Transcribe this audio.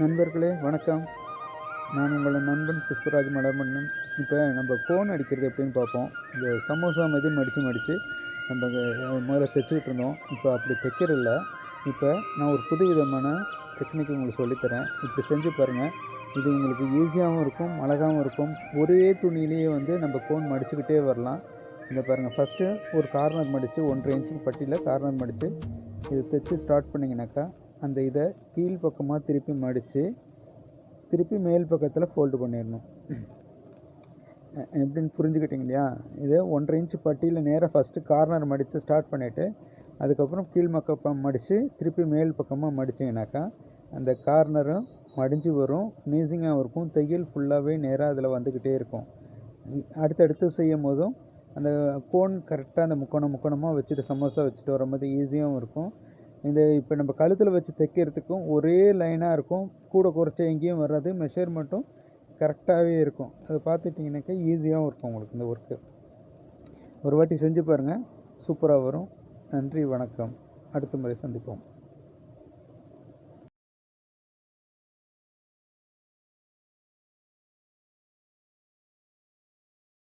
நண்பர்களே வணக்கம். நான் உங்களோட நண்பன் புஷ்பராஜ் மலர்மன்னன். இப்போ நம்ம ஃபோன் அடிக்கிறது எப்படின்னு பார்ப்போம். இந்த சமோசா மாதிரி மடித்து மடித்து நம்ம முதல்ல தைச்சிக்கிட்டு இருந்தோம். இப்போ அப்படி தைக்கிறதில்ல. இப்போ நான் ஒரு புது விதமான டெக்னிக் உங்களுக்கு சொல்லித்தரேன். இப்படி செஞ்சு பாருங்கள் இது உங்களுக்கு ஈஸியாகவும் இருக்கும் அழகாகவும் இருக்கும். ஒரே துணியிலேயே வந்து நம்ம ஃபோன் மடிச்சுக்கிட்டே வரலாம். இந்த பாருங்கள் ஃபஸ்ட்டு ஒரு கார்னர் மடித்து ஒன்றரை இன்ச்சுக்கு பட்டியில் கார்னர் மடித்து இது தைச்சு ஸ்டார்ட் பண்ணிங்கனாக்கா அந்த இதை கீழ் பக்கமாக திருப்பி மடித்து திருப்பி மேல் பக்கத்தில் ஃபோல்டு பண்ணிடணும். எப்படின்னு புரிஞ்சுக்கிட்டீங்க இல்லையா? இதை ஒன்றரை இன்ச்சு பட்டியில் நேராக ஃபஸ்ட்டு கார்னர் மடித்து ஸ்டார்ட் பண்ணிவிட்டு அதுக்கப்புறம் கீழ் பக்கம் மடித்து திருப்பி மேல் பக்கமாக மடிச்சிங்கனாக்கா அந்த கார்னரும் மடிஞ்சு வரும் ஃபினிஷிங்காக இருக்கும் தையல் ஃபுல்லாகவே நேராக அதில் வந்துக்கிட்டே இருக்கும். அடுத்தடுத்து செய்யும் போதும் அந்த கோன் கரெக்டாக அந்த முக்கோணம் முக்கோணமாக வச்சுட்டு சமோசா வச்சுட்டு வரும்போது ஈஸியாகவும் இருக்கும். இந்த இப்போ நம்ம கழுத்தில் வச்சு தைக்கிறதுக்கும் ஒரே லைனாக இருக்கும். கூட குறைச்ச எங்கேயும் வராது. மெஷர்மெண்ட்டும் கரெக்டாகவே இருக்கும். அதை பார்த்துட்டிங்கனாக்கா ஈஸியாகவும் இருக்கும் உங்களுக்கு இந்த ஒர்க்கு ஒரு வாட்டி செஞ்சு பாருங்கள் சூப்பராக வரும். நன்றி வணக்கம். அடுத்த முறை சந்திப்போம்.